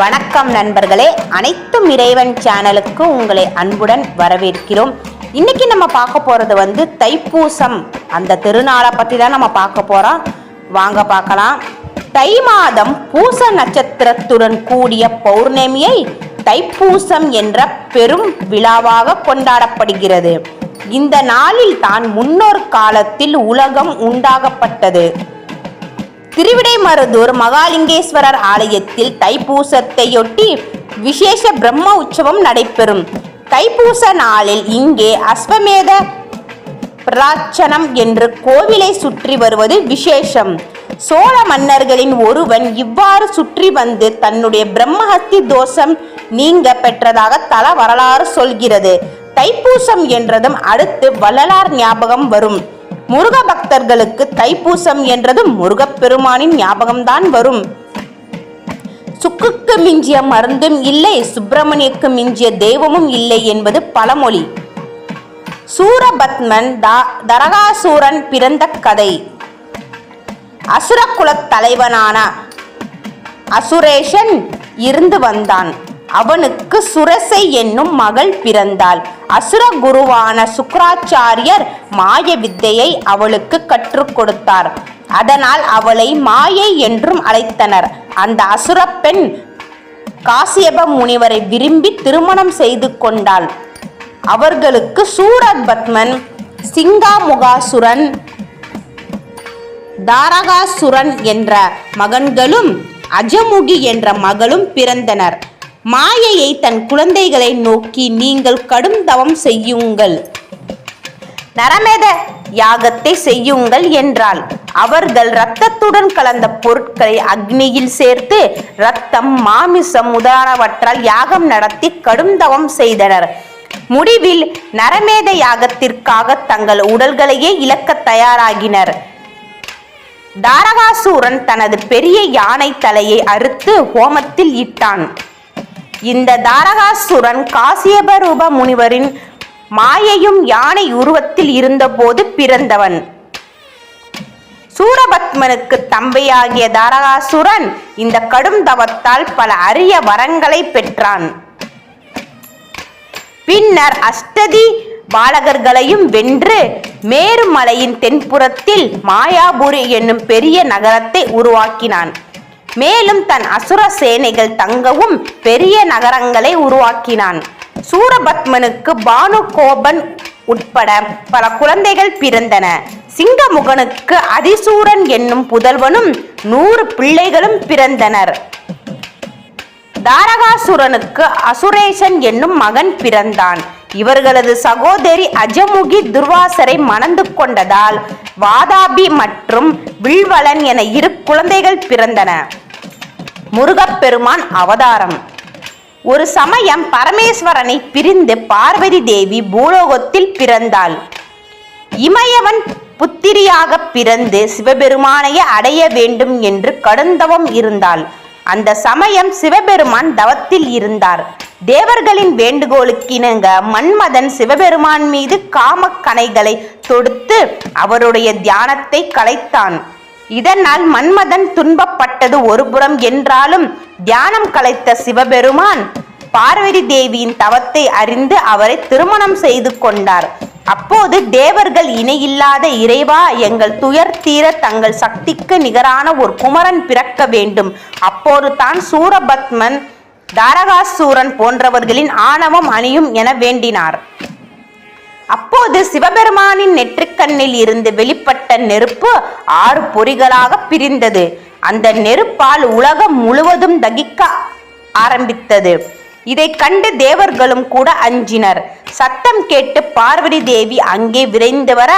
வணக்கம் நண்பர்களே. அனைத்தும் இறைவன் சேனலுக்கு உங்களை அன்புடன் வரவேற்கிறோம். இன்னைக்கு நம்ம பார்க்க போறது வந்து தைப்பூசம். அந்த திருநாளை பத்தி தான் நம்ம பார்க்க போறோம். வாங்க பார்க்கலாம். தை மாதம் பூச நட்சத்திரத்துடன் கூடிய பௌர்ணமியை தைப்பூசம் என்ற பெரும் விழாவாக கொண்டாடப்படுகிறது. இந்த நாளில் தான் முன்னோர் காலத்தில் உலகம் உண்டாகப்பட்டது. திருவிடைமருதூர் மகாலிங்கேஸ்வரர் ஆலயத்தில் தைப்பூசத்தையொட்டி விசேஷ பிரம்ம உற்சவம் நடைபெறும். தைப்பூச நாளில் இங்கே அஸ்வமேத பிராச்சனம் என்று கோவிலை சுற்றி வருவது விசேஷம். சோழ மன்னர்களின் ஒருவன் இவ்வாறு சுற்றி வந்து தன்னுடைய பிரம்மஹத்தி தோஷம் நீங்க பெற்றதாக தல வரலாறு சொல்கிறது. தைப்பூசம் என்றதும் அடுத்து வள்ளலார் ஞாபகம் வரும். முருக பக்தர்களுக்கு தைப்பூசம் என்றதும் முருகப்பெருமானின் ஞாபகம்தான் வரும். சுக்குக்கு மிஞ்சிய மருந்தும் இல்லை சுப்பிரமணியக்கு மிஞ்சிய தெய்வமும் இல்லை என்பது பழமொழி. சூரபத்மன் தரகாசூரன் பிறந்த கதை. அசுரகுலத் தலைவனான அசுரேஷன் இருந்து வந்தான். அவனுக்கு சுரசை என்னும் மகள் பிறந்தாள். அசுர குருவான சுக்ராச்சாரியர் மாய வித்தையை அவளுக்கு கற்றுக் கொடுத்தார். அதனால் அவளை மாயை என்றும் அழைத்தனர். அந்த அசுர பெண் காசியப முனிவரை விரும்பி திருமணம் செய்து கொண்டாள். அவர்களுக்கு சூரபத்மன் சிங்காமுகாசுரன் தாரகாசுரன் என்ற மகன்களும் அஜமுகி என்ற மகளும் பிறந்தனர். மாயையை தன் குழந்தைகளை நோக்கி நீங்கள் கடும் தவம் செய்யுங்கள். நரமேத யாகத்தை செய்யுங்கள் என்றால் அவர்கள் இரத்தத்துடன் கலந்த பொருட்களை அக்னியில் சேர்த்து இரத்தம் மாமிசம் முதலானவற்றால் யாகம் நடத்தி கடும் தவம் செய்தனர். முடிவில் நரமேத யாகத்திற்காக தங்கள் உடல்களையே இழக்க தயாராகினர். தாரகாசூரன் தனது பெரிய யானை தலையை அறுத்து ஹோமத்தில் இட்டான். இந்த தாரகாசுரன் காசியபரூப முனிவரின் மாயையும் யானை உருவத்தில் இருந்தபோது பிறந்தவன். சூரபத்மனுக்கு தம்பையாகிய தாரகாசுரன் இந்த கடும் தவத்தால் பல அரிய வரங்களை பெற்றான். பின்னர் அஷ்டதி பாலகர்களையும் வென்று மேருமலையின் தென்புறத்தில் மாயாபுரி என்னும் பெரிய நகரத்தை உருவாக்கினான். மேலும் தன் அசுர சேனைகள் தங்கவும் பெரிய நகரங்களை உருவாக்கினான். சூரபத்மனுக்கு பானு கோபன் உட்பட பல குழந்தைகள் பிறந்தன. சிங்கமுகனுக்கு அதிசூரன் என்னும் புதல்வனும் நூறு பிள்ளைகளும் பிறந்தனர். தாரகாசுரனுக்கு அசுரேஷன் என்னும் மகன் பிறந்தான். இவர்களது சகோதரி அஜமுகி துர்வாசரை மணந்து கொண்டதால் வாதாபி மற்றும் வில்வலன் என இரு குழந்தைகள் பிறந்தன. முருகப்பெருமான் அவதாரம். ஒரு சமயம் பரமேஸ்வரனை பிரிந்து பார்வதி தேவி பூலோகத்தில் பிறந்தாள். இமயவன் புத்திரியாக பிறந்து சிவபெருமானையே அடைய வேண்டும் என்று கடுந்தவம் இருந்தாள். அந்த சமயம் சிவபெருமான் தவத்தில் இருந்தார். தேவர்களின் வேண்டுகோளுக்கிணங்க மன்மதன் சிவபெருமான் மீது காமக்கனைகளை தொடுத்து அவருடைய தியானத்தை கலைத்தான். இதனால் மன்மதன் துன்பப்பட்டது ஒருபுறம் என்றாலும் தியானம் கலைத்த சிவபெருமான் பார்வதி தேவியின் தவத்தை அறிந்து அவரை திருமணம் செய்து கொண்டார். அப்போது தேவர்கள் இணையில்லாத இறைவா எங்கள் துயர் தீர தங்கள் சக்திக்கு நிகரான ஒரு குமரன் பிறக்க வேண்டும். அப்போது தான் சூரபத்மன் தாரகாசூரன் போன்றவர்களின் ஆணவம் அணியும் என வேண்டினார். அப்போது சிவபெருமானின் நெற்றுக்கண்ணில் இருந்து வெளிப்பட்ட நெருப்பு ஆறு பொறிகளாக பிரிந்தது. அந்த நெருப்பால் உலகம் முழுவதும் தகிக்க ஆரம்பித்தது. இதை கண்டு தேவர்களும் கூட அஞ்சினர். சத்தம் கேட்டு பார்வதி தேவி அங்கே விரைந்து வர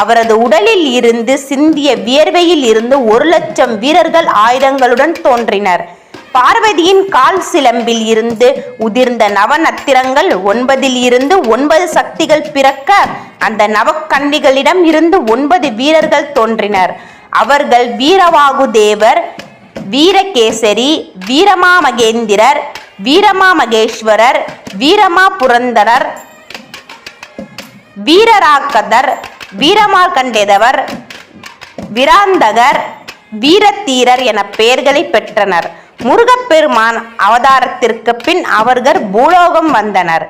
அவரது உடலில் இருந்து சிந்திய வியர்வையில் இருந்து ஒரு லட்சம் வீரர்கள் ஆயுதங்களுடன் தோன்றினர். பார்வதியின் கால் சிலம்பில் இருந்து உதிர்ந்த நவநத்திரங்கள் ஒன்பதில் இருந்து ஒன்பது சக்திகள் பிறக்க அந்த நவக்கன்னிகளிடம் இருந்து ஒன்பது வீரர்கள் தோன்றினர். அவர்கள் வீரவாகு தேவர் வீரகேசரி வீரமா மகேந்திரர் வீரமா புரந்தரர் வீரராக்கதர் வீரமார்கண்டேதவர் விராந்தகர் வீரத்தீரர் என பெயர்களை பெற்றனர். முருகப்பெருமான் அவதாரத்திற்கு பின் அவர்கள் பூலோகம் வந்தனர்.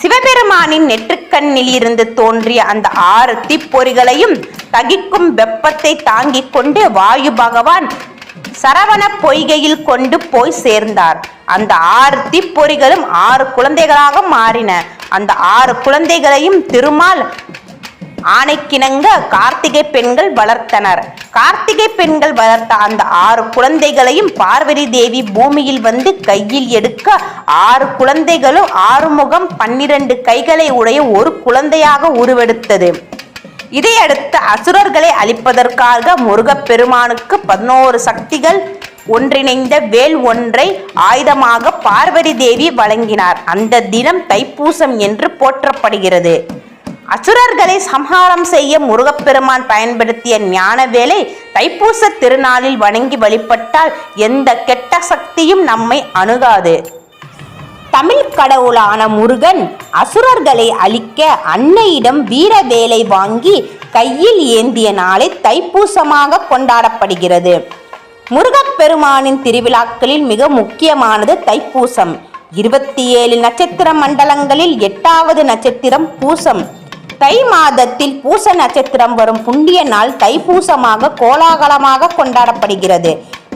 சிவபெருமானின் நெற்றுக்கண்ணில் இருந்து தோன்றிய அந்த ஆறு தீப்பொறிகளையும் தகிக்கும் வெப்பத்தை தாங்கிக் கொண்டு வாயு பகவான் சரவண பொய்கையில் கொண்டு போய் சேர்ந்தார். அந்த ஆறு தீப்பொறிகளும் ஆறு குழந்தைகளாக மாறின. அந்த ஆறு குழந்தைகளையும் திருமால் ஆணைக்கிணங்க கார்த்திகை பெண்கள் வளர்த்தனர். கார்த்திகை பெண்கள் வளர்த்த அந்த ஆறு குழந்தைகளையும் பார்வதி தேவி பூமியில் வந்து கையில் எடுக்க ஆறு குழந்தைகளும் ஆறுமுகம் பன்னிரண்டு கைகளை உடைய ஒரு குழந்தையாக உருவெடுத்தது. இதையடுத்து அசுரர்களை அழிப்பதற்காக முருகப்பெருமானுக்கு பதினோரு சக்திகள் ஒன்றிணைந்த வேல் ஒன்றை ஆயுதமாக பார்வதி தேவி வழங்கினார். அந்த தினம் தைப்பூசம் என்று போற்றப்படுகிறது. அசுரர்களை சம்ஹாரம் செய்ய முருகப்பெருமான் பயன்படுத்திய ஞான வேலை தைப்பூச திருநாளில் வணங்கி வழிபட்டால் எந்த கெட்ட சக்தியும் நம்மை அணுகாது. தமிழ் கடவுளான முருகன் அசுரர்களை அழிக்க அன்னையிடம் வீர வேலை வாங்கி கையில் ஏந்திய நாளை தைப்பூசமாக கொண்டாடப்படுகிறது. முருகப்பெருமானின் திருவிழாக்களில் மிக முக்கியமானது தைப்பூசம். இருபத்தி ஏழு நட்சத்திர மண்டலங்களில் எட்டாவது நட்சத்திரம் பூசம். தை மாதத்தில் பூச நட்சத்திரம் வரும் புண்ணிய நாள் தைப்பூசமாக கோலாகலமாக கொண்டாடப்படுகிறது.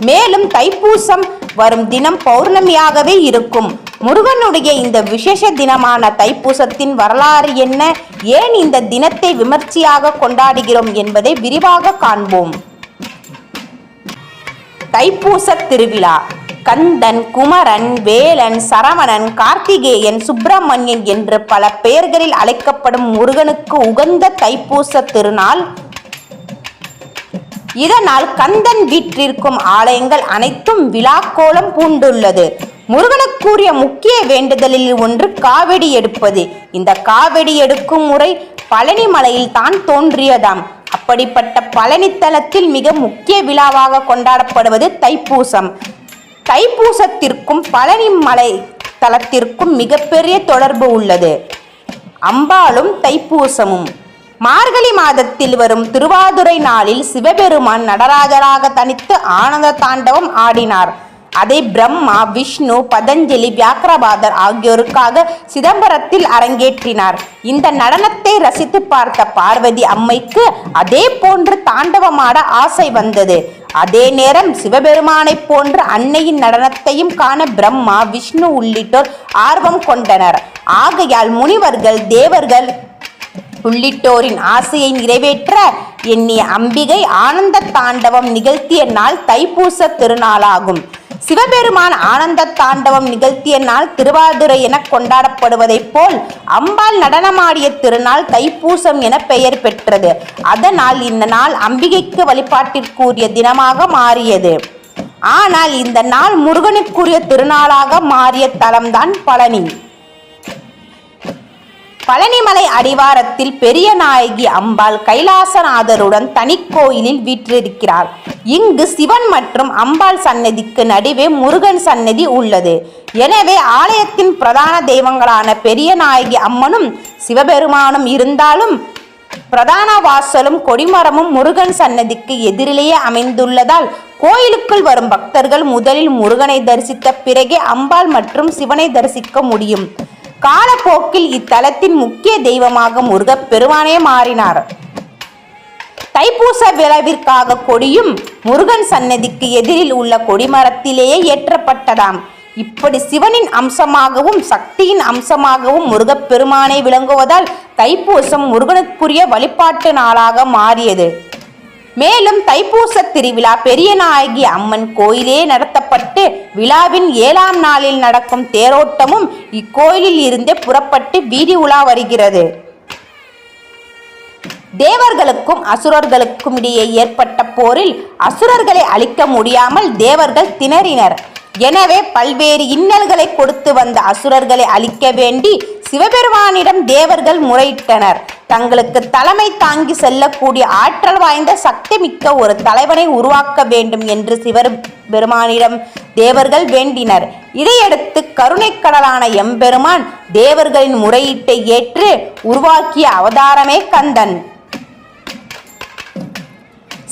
மேலும் தைப்பூசம் வரும் தினம் பௌர்ணமியாகவே இருக்கும். முருகனுடைய இந்த விசேஷ தினமான தைப்பூசத்தின் வரலாறு என்ன? ஏன் இந்த தினத்தை விமர்சையாக கொண்டாடுகிறோம் என்பதை விரிவாக காண்போம். தைப்பூச திருவிழா. கந்தன் குமரன் வேலன் சரவணன் கார்த்திகேயன் சுப்பிரமணியன் என்று பல பெயர்களில் அழைக்கப்படும் முருகனுக்கு உகந்த தைப்பூச திருநாள். இதனால் கந்தன் வீற்றிருக்கும் ஆலயங்கள் அனைத்தும் விழாக்கோலம் பூண்டுள்ளது. முருகனுக்குரிய முக்கிய வேண்டுதலில் ஒன்று காவடி எடுப்பது. இந்த காவடி எடுக்கும் முறை பழனி மலையில் தான் தோன்றியதாம். அப்படிப்பட்ட பழனி தலத்தில் மிக முக்கிய விழாவாக கொண்டாடப்படுவது தைப்பூசம். தைப்பூசத்திற்கும் பழனி மலை தலத்திற்கும் மிகப்பெரிய தொடர்பு உள்ளது. அம்பாளும் தைப்பூசமும். மார்கழி மாதத்தில் வரும் திருவாதுரை நாளில் சிவபெருமான் நடராஜராக தனித்து ஆனந்த தாண்டவம் ஆடினார். அதை பிரம்மா விஷ்ணு பதஞ்சலி வியாக்கிரபாதர் ஆகியோருக்காக சிதம்பரத்தில் அரங்கேற்றினார். இந்த நடனத்தை ரசித்து பார்த்த பார்வதி அம்மைக்கு அதே போன்று தாண்டவமாட ஆசை வந்தது. அதே நேரம் சிவபெருமானைப் போன்ற அன்னையின் நடனத்தையும் காண பிரம்மா விஷ்ணு உள்ளிட்டோர் ஆர்வம் கொண்டனர். ஆகையால் முனிவர்கள் தேவர்கள் உள்ளிட்டோரின் ஆசையை நிறைவேற்ற எண்ணிய அம்பிகை ஆனந்த தாண்டவம் நிகழ்த்திய நாள் தைப்பூச திருநாளாகும். சிவபெருமான் ஆனந்த தாண்டவம் நிகழ்த்திய நாள் திருவாதிரை என கொண்டாடப்படுவதைப் போல் அம்பாள் நடனமாடிய திருநாள் தைப்பூசம் என பெயர் பெற்றது. அதனால் இந்த நாள் அம்பிகைக்கு வழிபாட்டிற்குரிய தினமாக மாறியது. ஆனால் இந்த நாள் முருகனுக்குரிய திருநாளாக மாறிய தலம்தான் பழனி. பழனிமலை அடிவாரத்தில் பெரிய நாயகி அம்பாள் கைலாசநாதருடன் தனிக்கோயிலில் வீற்றிருக்கிறார். இங்கு சிவன் மற்றும் அம்பாள் சன்னதிக்கு நடுவே முருகன் சன்னதி உள்ளது. எனவே ஆலயத்தின் பிரதான தெய்வங்களான பெரிய நாயகி அம்மனும் சிவபெருமானும் இருந்தாலும் பிரதான வாசலும் கொடிமரமும் முருகன் சன்னதிக்கு எதிரிலேயே அமைந்துள்ளதால் கோயிலுக்குள் வரும் பக்தர்கள் முதலில் முருகனை தரிசித்த பிறகே அம்பாள் மற்றும் சிவனை தரிசிக்க முடியும். காலப்போக்கில் இத்தலத்தின் முக்கிய தெய்வமாக முருகப் பெருமானே மாறினார். தைப்பூச விழாவிற்காக கொடியும் முருகன் சன்னதிக்கு எதிரில் உள்ள கொடிமரத்திலேயே ஏற்றப்பட்டதாம். இப்படி சிவனின் அம்சமாகவும் சக்தியின் அம்சமாகவும் முருகப்பெருமானை விளங்குவதால் தைப்பூசம் முருகனுக்குரிய வழிபாட்டு நாளாக மாறியது. மேலும் தைப்பூச திருவிழா பெரியநாயகி அம்மன் கோயிலே நடத்தப்பட்டு விழாவின் ஏழாம் நாளில் நடக்கும் தேரோட்டமும் இக்கோயிலில் இருந்தே புறப்பட்டு வீதி உலா வருகிறது. தேவர்களுக்கும் அசுரர்களுக்கும் இடையே ஏற்பட்ட போரில் அசுரர்களை அழிக்க முடியாமல் தேவர்கள் திணறினர். எனவே பல்வேறு இன்னல்களை கொடுத்து வந்த அசுரர்களை அழிக்க வேண்டி சிவபெருமானிடம் தேவர்கள் முறையிட்டனர். தங்களுக்கு தலைமை தாங்கி செல்லக்கூடிய ஆற்றல் வாய்ந்த சக்தி மிக்க ஒரு தலைவனை உருவாக்க வேண்டும் என்று சிவர் பெருமானிடம் தேவர்கள் வேண்டினர். இதையடுத்து கருணைக்கடலான எம்பெருமான் தேவர்களின் முறையீட்டை ஏற்று உருவாக்கிய அவதாரமே கந்தன்.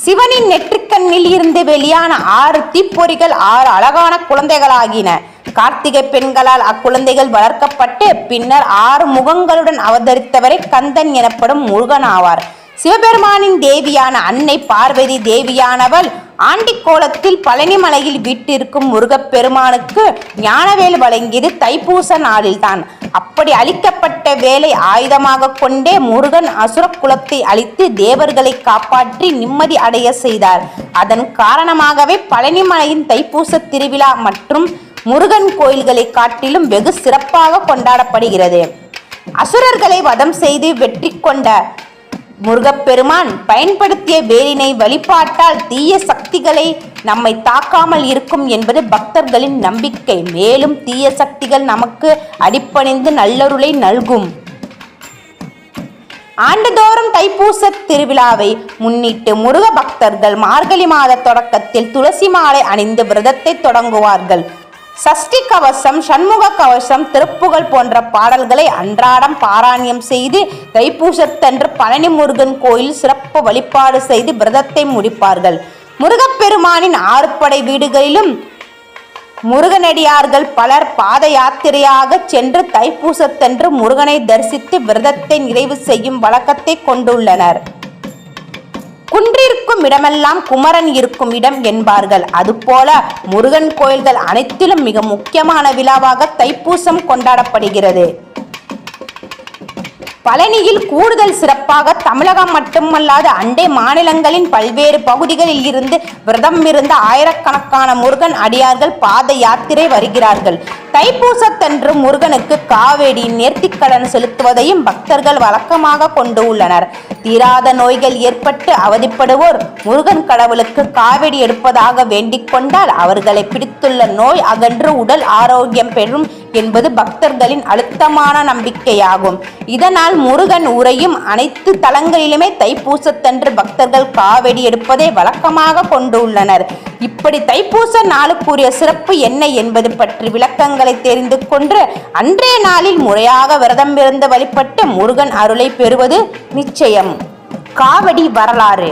சிவனின் நெற்றிக்கண்ணில் இருந்து வெளியான ஆறு தீப்பொறிகள் ஆறு அழகான குழந்தைகளாகின. கார்த்திகை பெண்களால் அக்குழந்தைகள் வளர்க்கப்பட்டு பின்னர் ஆறு முகங்களுடன் அவதரித்தவரை கந்தன் எனப்படும் முருகன் ஆவார். சிவபெருமானின் தேவியான அன்னை பார்வதி தேவியானவள் ஆண்டிக்கோலத்தில் பழனிமலையில் வீட்டிற்கும் முருகப்பெருமானுக்கு ஞானவேல் வழங்கியது தைப்பூச நாளில்தான். அப்படி அளிக்கப்பட்ட வேலை ஆயுதமாக கொண்டே முருகன் அசுர குலத்தை அழித்து தேவர்களை காப்பாற்றி நிம்மதி அடைய செய்தார். அதன் காரணமாகவே பழனிமலையின் தைப்பூச திருவிழா மற்றும் முருகன் கோயில்களை காட்டிலும் வெகு சிறப்பாக கொண்டாடப்படுகிறது. அசுரர்களை வதம் செய்து வெற்றி கொண்ட முருகப்பெருமான் பயன்படுத்திய வேலினை வழிபாட்டால் தீய சக்திகளை நம்மை தாக்காமல் இருக்கும் என்பது பக்தர்களின் நம்பிக்கை. மேலும் தீய சக்திகள் நமக்கு அடிப்பணிந்து நல்லொருளை நல்கும். ஆண்டுதோறும் தைப்பூச திருவிழாவை முன்னிட்டு முருக பக்தர்கள் மார்கழி மாத தொடக்கத்தில் துளசி மாலை அணிந்து விரதத்தை தொடங்குவார்கள். சஷ்டி கவசம் சண்முக கவசம் திருப்புகழ் போன்ற பாடல்களை அன்றாடம் பாராயணம் செய்து தைப்பூசத்தன்று பழனி முருகன் கோயில் சிறப்பு வழிபாடு செய்து விரதத்தை முடிப்பார்கள். முருகப்பெருமானின் ஆறுபடை வீடுகளிலும் முருகனடியார்கள் பலர் பாத யாத்திரையாக சென்று தைப்பூசத்தன்று முருகனை தரிசித்து விரதத்தை நிறைவு செய்யும் வழக்கத்தை கொண்டுள்ளனர். குன்றிருக்கும் இடமெல்லாம் குமரன் இருக்கும் இடம் என்பார்கள். அதுபோல முருகன் கோயில்கள் அனைத்திலும் மிக முக்கியமான விழாவாக தைப்பூசம் கொண்டாடப்படுகிறது. பழனியில் கூடுதல் சிறப்பாக தமிழகம் மட்டுமல்லாது அண்டை மாநிலங்களின் பல்வேறு பகுதிகளில் இருந்து விரதம் இருந்த ஆயிரக்கணக்கான முருகன் அடியார்கள் பாத யாத்திரை வருகிறார்கள். தைப்பூசத்தன்று முருகனுக்கு காவேரி நேர்த்திக்கடன் செலுத்துவதையும் பக்தர்கள் வழக்கமாக கொண்டு உள்ளனர். தீராத நோய்கள் ஏற்பட்டு அவதிப்படுவோர் முருகன் கடவுளுக்கு காவடி எடுப்பதாக வேண்டிக் கொண்டால் அவர்களை பிடித்துள்ள நோய் அகன்று உடல் ஆரோக்கியம் பெறும் என்பது பக்தர்களின் அழுத்தமான நம்பிக்கையாகும். இதனால் முருகன் உரையும் அனைத்து தலங்களிலுமே தைப்பூசத்தன்று பக்தர்கள் காவெடி எடுப்பதை வழக்கமாக கொண்டுள்ளனர் இப்படி தைப்பூச நாளுக்குரிய சிறப்பு என்ன என்பது பற்றி விளக்கங்களை தெரிந்து கொண்டு அன்றைய நாளில் முறையாக விரதம் இருந்து வழிபட்டு முருகன் அருளை பெறுவது நிச்சயம். காவடி வரலாறு.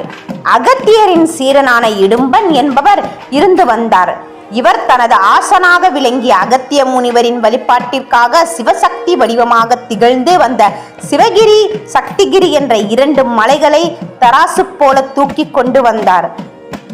அகத்தியரின் சீரனான இடும்பன் என்பவர் இருந்து வந்தார். இவர் தனது ஆசனாக விளங்கிய அகத்திய முனிவரின் வழிபாட்டிற்காக சிவசக்தி வடிவமாக திகழ்ந்து வந்த சிவகிரி சக்திகிரி என்ற இரண்டு மலைகளை தராசு போல தூக்கி கொண்டு வந்தார்.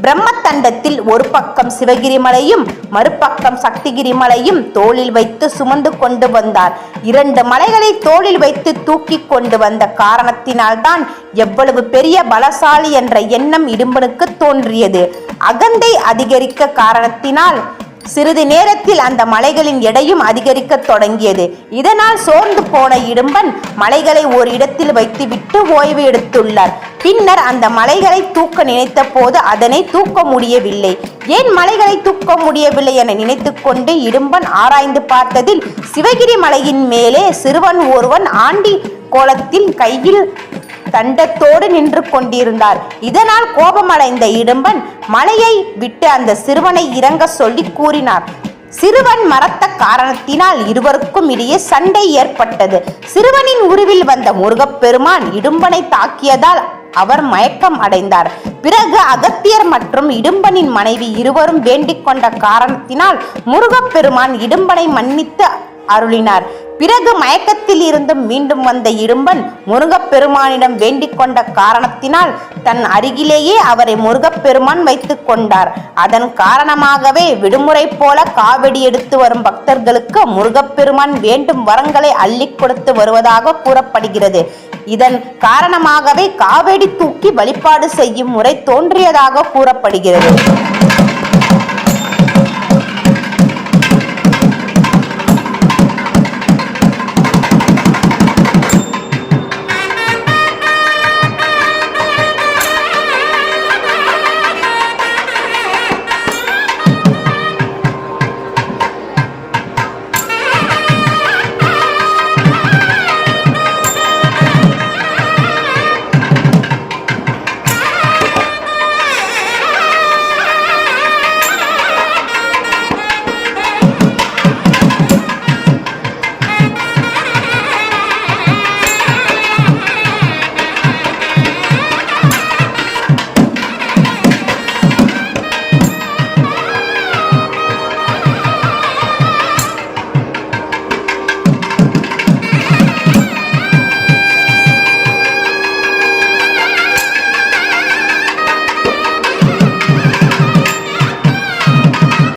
பிரம்மதண்டத்தில் ஒரு பக்கம் சிவகிரி மலையும் மறுபக்கம் சக்திகிரி மலையும் தோளில் வைத்து சுமந்து கொண்டு வந்தார். இரண்டு மலைகளை தோளில் வைத்து தூக்கி கொண்டு வந்த காரணத்தினால்தான் எவ்வளவு பெரிய பலசாலி என்ற எண்ணம் இடும்பனுக்கு தோன்றியது. அகந்தை அதிகரிக்க காரணத்தினால் சிறிது நேரத்தில் அந்த மலைகளின் எடையும் அதிகரிக்கத் தொடங்கியது. இதனால் சோர்ந்து போன இடும்பன் மலைகளை ஒரு இடத்தில் வைத்துவிட்டு ஓய்வு எடுத்துள்ளார். பின்னர் அந்த மலைகளை தூக்க நினைத்த போது அதனை தூக்க முடியவில்லை. ஏன் மலைகளை தூக்க முடியவில்லை என நினைத்துக்கொண்டு இடும்பன் ஆராய்ந்து பார்த்ததில் சிவகிரி மலையின் மேலே சிறுவன் ஒருவன் ஆண்டி கோலத்தில் கையில் தண்டத்தோடு நின்று கொண்டிருந்தார். இதனால் கோபமடைந்த இடும்பன் மலையை விட்டு அந்த சிறுவனை இறங்க சொல்லி கூறினார். சிறுவன் மறத்த காரணத்தினால் இருவருக்கும் இடையே சண்டை ஏற்பட்டது. சிறுவனின் உருவில் வந்த முருகப்பெருமான் இடும்பனை தாக்கியதால் அவர் மயக்கம் அடைந்தார். பிறகு அகத்தியர் மற்றும் இடும்பனின் மனைவி இருவரும் வேண்டிக் கொண்ட காரணத்தினால் முருகப்பெருமான் இடும்பனை மன்னித்து அருளினார். பிறகு மயக்கத்தில் இருந்து மீண்டும் வந்த இடும்பன் முருகப்பெருமானிடம் வேண்டிக் கொண்ட காரணத்தினால் தன் அருகிலேயே அவரை முருகப்பெருமான் வைத்துக் கொண்டார். அதன் காரணமாகவே விடுமுறை போல காவடி எடுத்து வரும் பக்தர்களுக்கு முருகப்பெருமான் வேண்டும் வரங்களை அள்ளிக் கொடுத்து வருவதாக கூறப்படுகிறது. இதன் காரணமாகவே காவடி தூக்கி வழிபாடு செய்யும் முறை தோன்றியதாக கூறப்படுகிறது.